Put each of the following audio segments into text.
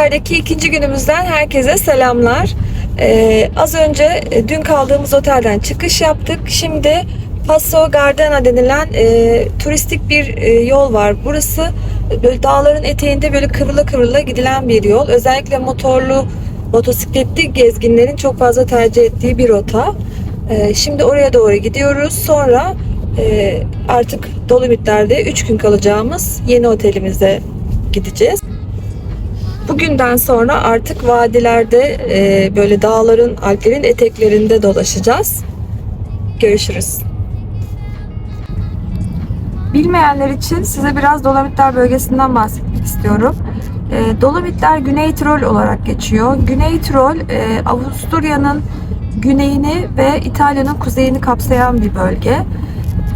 Dolomitler'deki ikinci günümüzden herkese selamlar. Ee, az önce e, dün kaldığımız otelden çıkış yaptık. Şimdi Passo Gardena denilen e, turistik bir e, yol var. Burası e, böyle dağların eteğinde böyle kıvrıla kıvrıla gidilen bir yol. Özellikle motorlu, motosikletli gezginlerin çok fazla tercih ettiği bir rota. E, şimdi oraya doğru gidiyoruz. Sonra e, artık Dolomitler'de 3 gün kalacağımız yeni otelimize gideceğiz. Bugünden sonra artık vadilerde e, böyle dağların, alplerin eteklerinde dolaşacağız. Görüşürüz. Bilmeyenler için size biraz Dolomitler bölgesinden bahsetmek istiyorum. E, Dolomitler Güney Tirol olarak geçiyor. Güney Tirol e, Avusturya'nın güneyini ve İtalya'nın kuzeyini kapsayan bir bölge.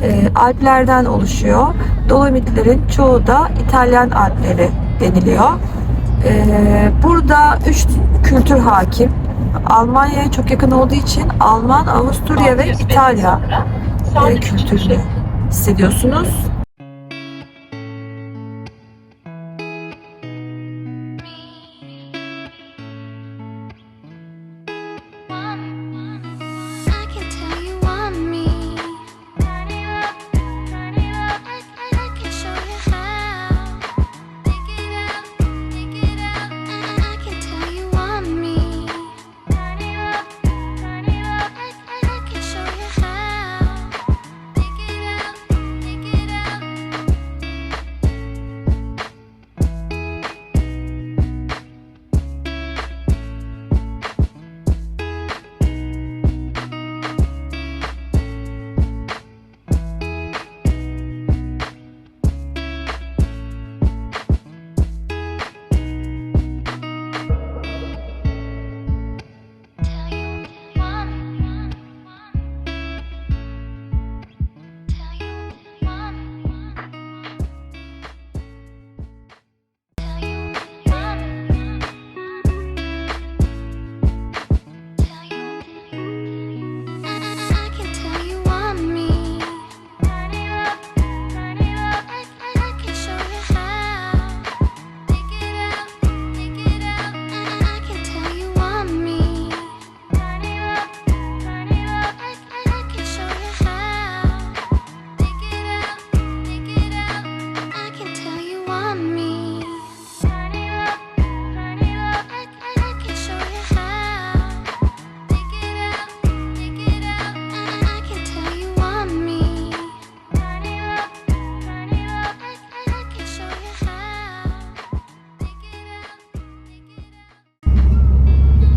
E, Alplerden oluşuyor. Dolomitlerin çoğu da İtalyan Alpleri deniliyor. Ee, burada üç kültür hakim. Almanya'ya çok yakın olduğu için Alman, Avusturya ve İtalya e, kültürünü hissediyorsunuz.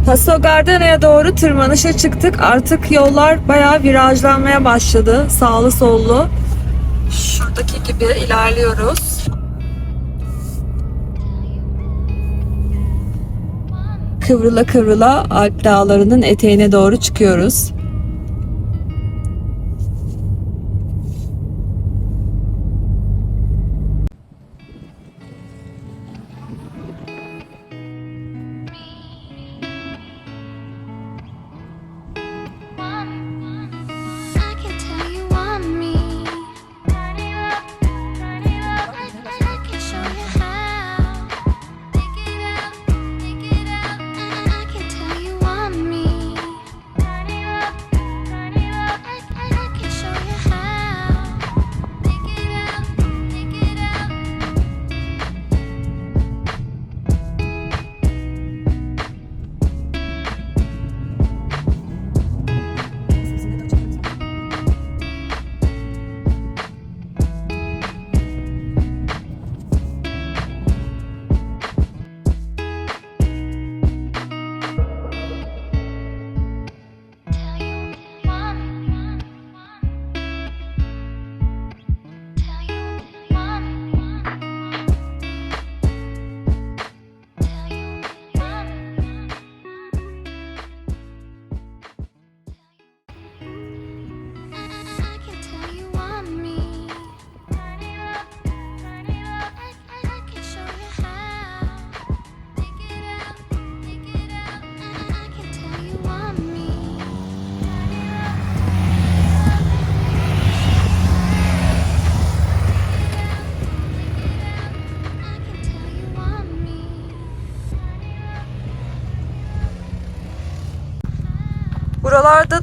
Passo Gardena'ya doğru tırmanışa çıktık. Artık yollar bayağı virajlanmaya başladı. Sağlı sollu. Şuradaki gibi ilerliyoruz. Kıvrıla kıvrıla Alp dağlarının eteğine doğru çıkıyoruz.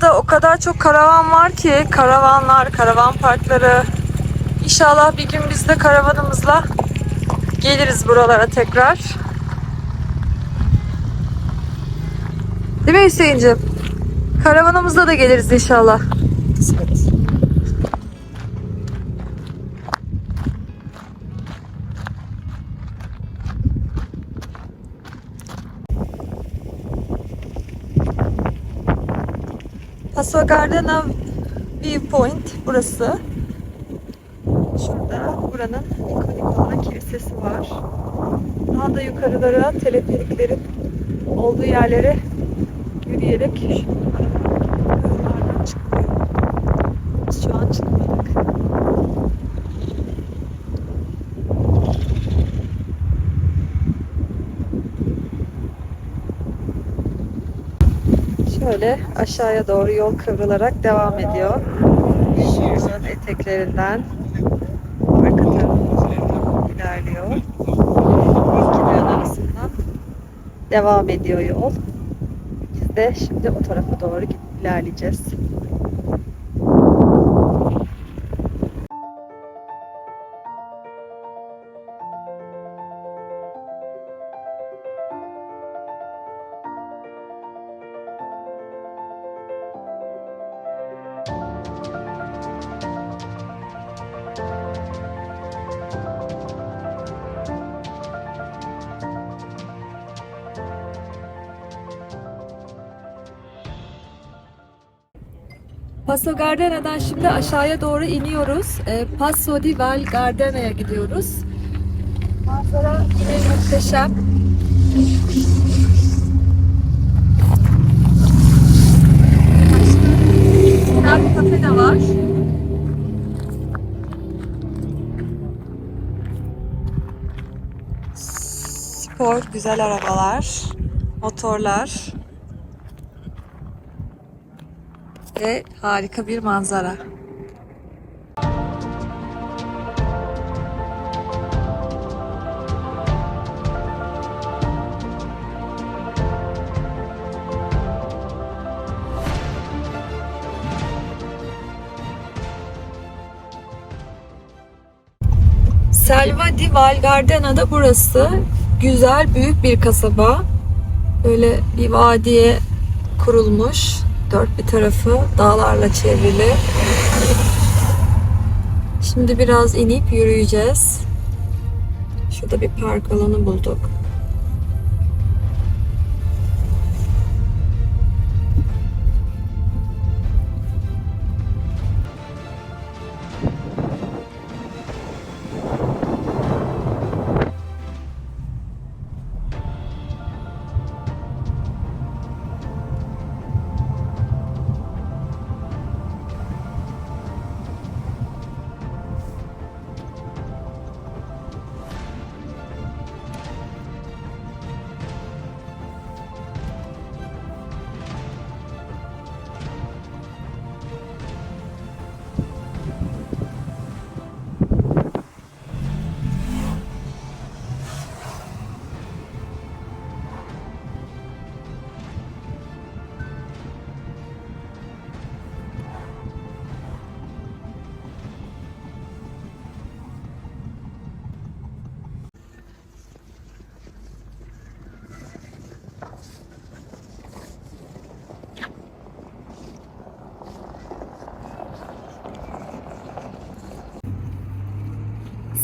Buralarda da o kadar çok karavan var ki karavanlar, karavan parkları. İnşallah bir gün biz de karavanımızla geliriz buralara tekrar. Değil mi Hüseyin'cim? Karavanımızla da geliriz inşallah. Paso Gardena Viewpoint burası. Şurada buranın ikonik olan kilisesi var. Daha da yukarılara teleferiklerin olduğu yerlere yürüyerek yollardan çıkılıyor. Biz şu an çıkmadık. Şöyle aşağıya doğru yol kıvrılarak devam ediyor. Şunun eteklerinden arka tarafına ilerliyor. İlkinin arasından devam ediyor yol. Biz de şimdi o tarafa doğru ilerleyeceğiz. Paso Gardena'dan şimdi aşağıya doğru iniyoruz. E, Paso di Val Gardena'ya gidiyoruz. Manzara yine muhteşem. Güzel bir kafe de var. Spor, güzel arabalar, motorlar. Ve harika bir manzara. Selva di Val Gardena'da burası. Güzel, büyük bir kasaba. Böyle bir vadiye kurulmuş. Dört bir tarafı dağlarla çevrili. Şimdi biraz inip yürüyeceğiz. Şurada bir park alanı bulduk.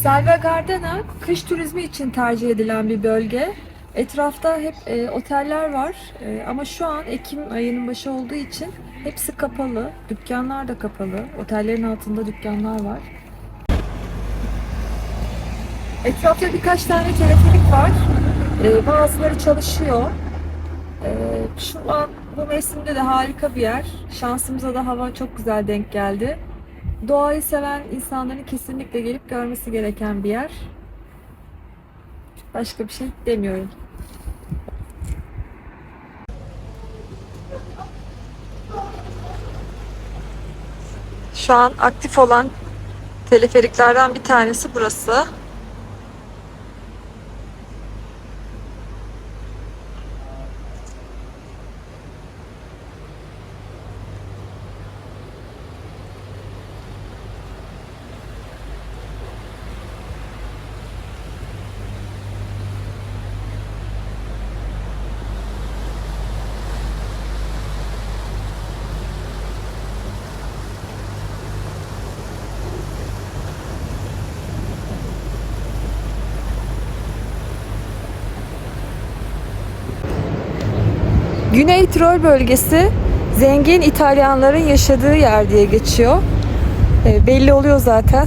Selva Gardena kış turizmi için tercih edilen bir bölge. Etrafta hep e, oteller var E, ama şu an Ekim ayının başı olduğu için hepsi kapalı. Dükkanlar da kapalı. Otellerin altında dükkanlar var. Etrafta birkaç tane teleferik var. E, bazıları çalışıyor. E, şu an bu mevsimde de harika bir yer. Şansımıza da hava çok güzel denk geldi. Doğayı seven insanların kesinlikle gelip görmesi gereken bir yer. Başka bir şey demiyorum. Şu an aktif olan teleferiklerden bir tanesi burası. Güney Tirol bölgesi zengin İtalyanların yaşadığı yer diye geçiyor. E, belli oluyor zaten.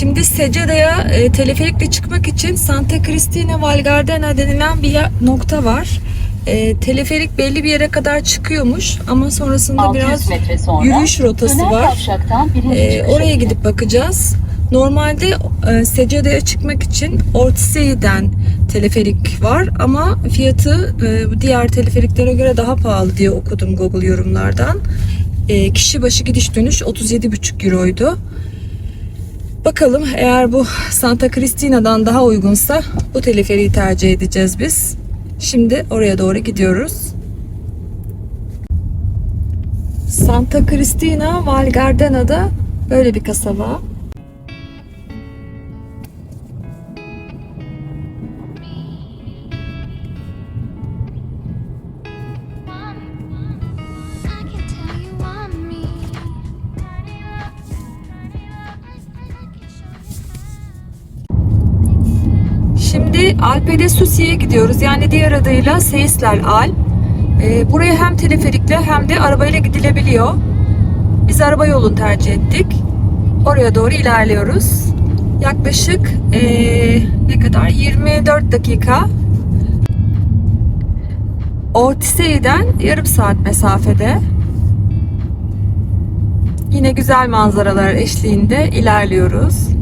Şimdi Secada'ya e, teleferikle çıkmak için Santa Cristina Val Gardena denilen bir nokta var. E, teleferik belli bir yere kadar çıkıyormuş ama sonrasında 600 biraz sonra yürüyüş rotası var. çıkışa oraya gidip bakacağız. Normalde e, Secada'ya çıkmak için Ortisei'den teleferik var ama fiyatı e, diğer teleferiklere göre daha pahalı diye okudum Google yorumlardan. E, kişi başı gidiş dönüş 37,5 euroydu. Bakalım eğer bu Santa Cristina'dan daha uygunsa bu teleferiği tercih edeceğiz biz. Şimdi oraya doğru gidiyoruz. Santa Cristina Val Gardena'da böyle bir kasaba. Susi'ye gidiyoruz. Yani diğer adıyla Seisler Alp. Ee, buraya hem teleferikle hem de arabayla gidilebiliyor. Biz araba yolunu tercih ettik. Oraya doğru ilerliyoruz. Yaklaşık ee, ne kadar? 24 dakika. Ortisei'den yarım saat mesafede. Yine güzel manzaralar eşliğinde ilerliyoruz.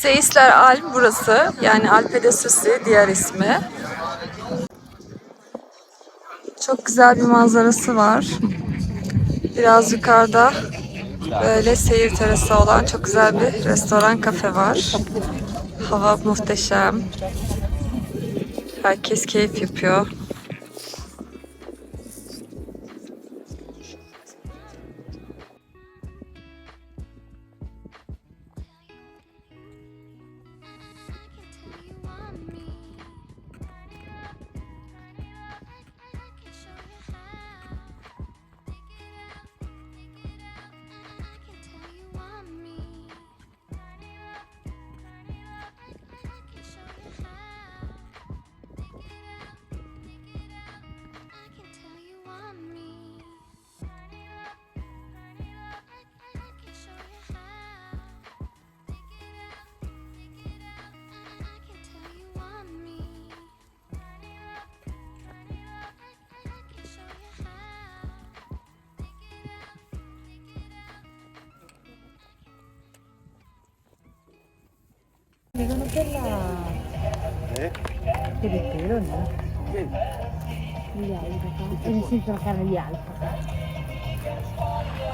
Seisler Alp burası. Yani Alpe de Susi diğer ismi. Çok güzel bir manzarası var. Biraz yukarıda böyle seyir terası olan çok güzel bir restoran kafe var. Hava muhteşem. Herkes keyif yapıyor.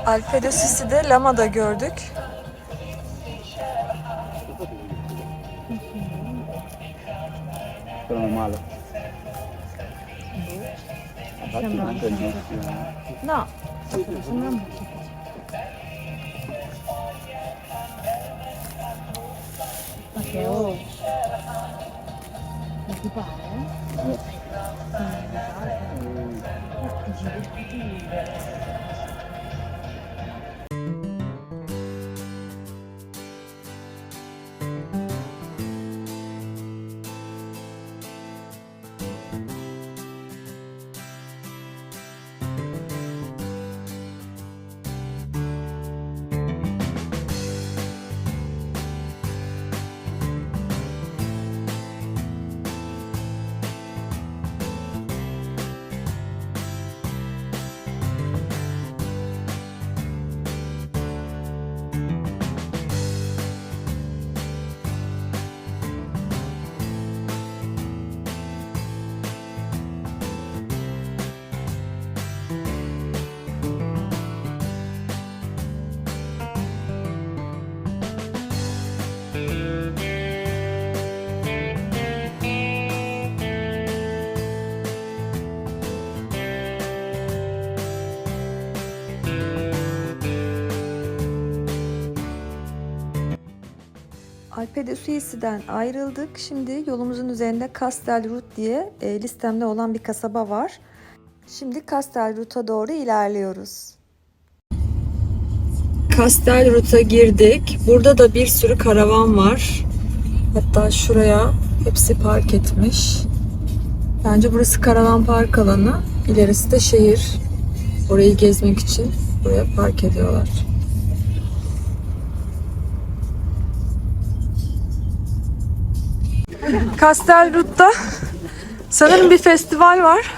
Alpe de Susi'de lama da gördük. Sono male. Infatti manca il rischio. No. che ho ma ti pare? Eh? Mm. Mm. Mm. Mm. Mm. Mm. Alpe de Suisi'den ayrıldık. Şimdi yolumuzun üzerinde Castelrut diye e, listemde olan bir kasaba var. Şimdi Castelrut'a doğru ilerliyoruz. Castelrut'a girdik. Burada da bir sürü karavan var. Hatta şuraya hepsi park etmiş. Bence burası karavan park alanı. İlerisi de şehir. Orayı gezmek için buraya park ediyorlar. Castelrut'ta sanırım bir festival var.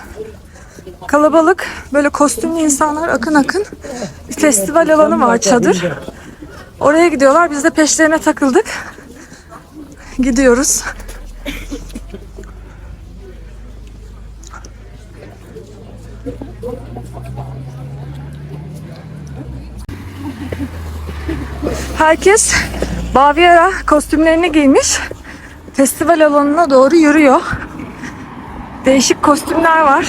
Kalabalık, böyle kostümlü insanlar akın akın. Bir festival alanı var, çadır. Oraya gidiyorlar, biz de peşlerine takıldık. Gidiyoruz. Herkes Baviera kostümlerini giymiş. Festival alanına doğru yürüyor. Değişik kostümler var.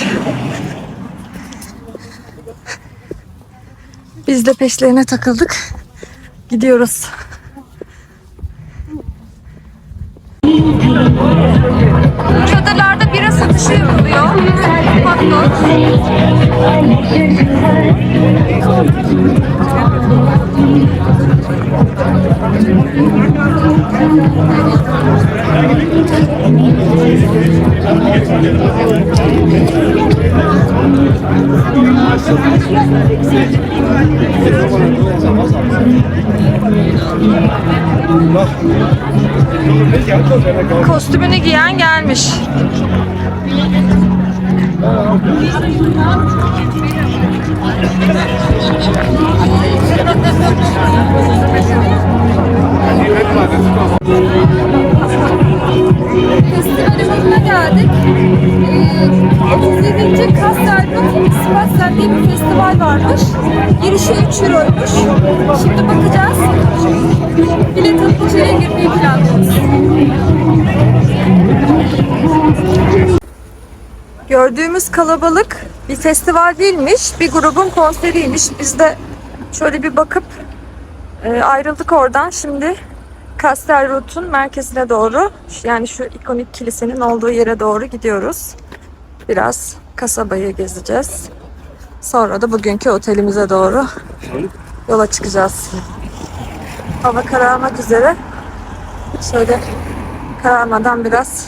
Biz de peşlerine takıldık. Gidiyoruz. Çadırlarda bira satışı yapılıyor. Hot dog. Kostümünü giyen gelmiş. Festivalimizine geldik. Ee, 37. Kastel'de Spassel diye bir festival varmış. Girişi 3 euroymuş. Şimdi bakacağız. Bilet alıp içeriye girmeyi planlıyoruz. Gördüğümüz kalabalık bir festival değilmiş, bir grubun konseriymiş. Biz de şöyle bir bakıp e, ayrıldık oradan. Şimdi Kastelrut'un merkezine doğru, yani şu ikonik kilisenin olduğu yere doğru gidiyoruz. Biraz kasabayı gezeceğiz. Sonra da bugünkü otelimize doğru yola çıkacağız. Hava kararmak üzere. Şöyle kararmadan biraz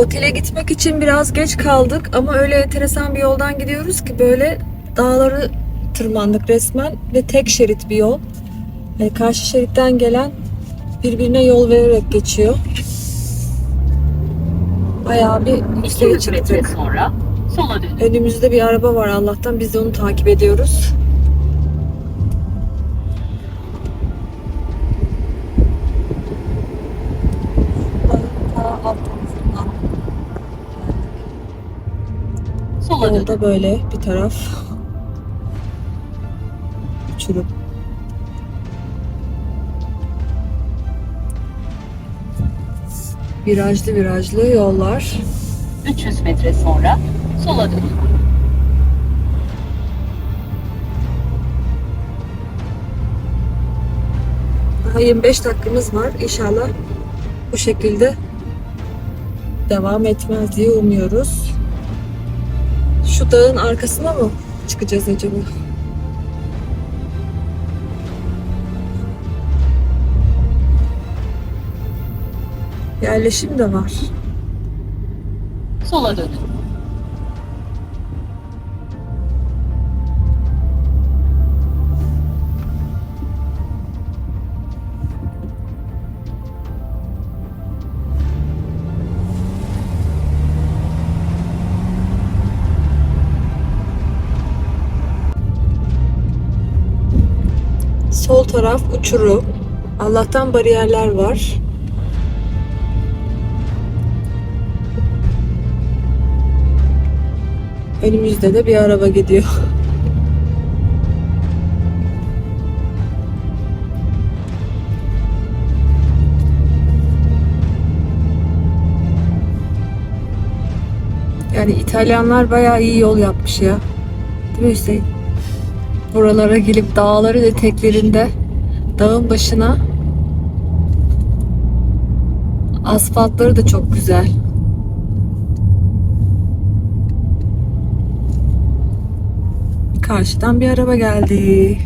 Otele gitmek için biraz geç kaldık ama öyle enteresan bir yoldan gidiyoruz ki böyle dağları tırmandık resmen ve tek şerit bir yol. Yani karşı şeritten gelen birbirine yol vererek geçiyor. Bayağı bir 200 yükseğe çıktık. sonra sola dönün. Önümüzde bir araba var Allah'tan biz de onu takip ediyoruz. Da böyle bir taraf uçurum. Virajlı virajlı yollar. 300 metre sonra sola dön. Daha 25 dakikamız var. İnşallah bu şekilde devam etmez diye umuyoruz. Şu dağın arkasına mı çıkacağız acaba? Yerleşim de var. Sola dönün. Sol taraf uçurum. Allah'tan bariyerler var. Önümüzde de bir araba gidiyor. Yani İtalyanlar bayağı iyi yol yapmış ya. Değil mi Hüseyin? Buralara gelip dağların eteklerinde dağın başına asfaltları da çok güzel. Karşıdan bir araba geldi.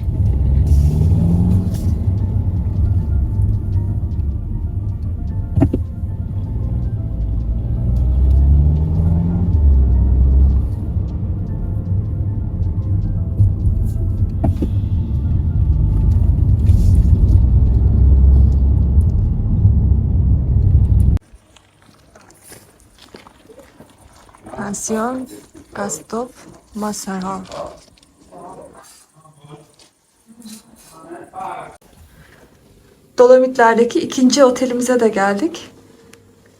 Pansiyon Gastop Masara. Dolomitler'deki ikinci otelimize de geldik.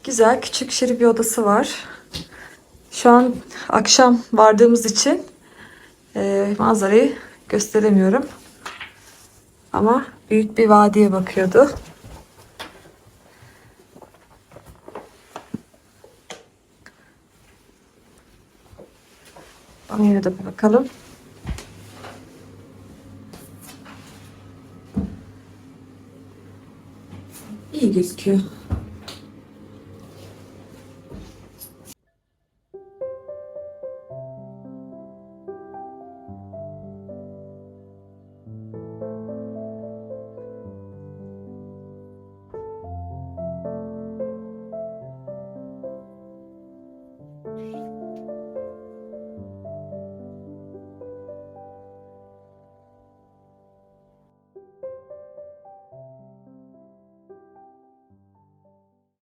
Güzel, küçük şirin bir odası var. Şu an akşam vardığımız için e, manzarayı gösteremiyorum. Ama büyük bir vadiye bakıyordu. Banyoya da bir bakalım. İyi gözüküyor.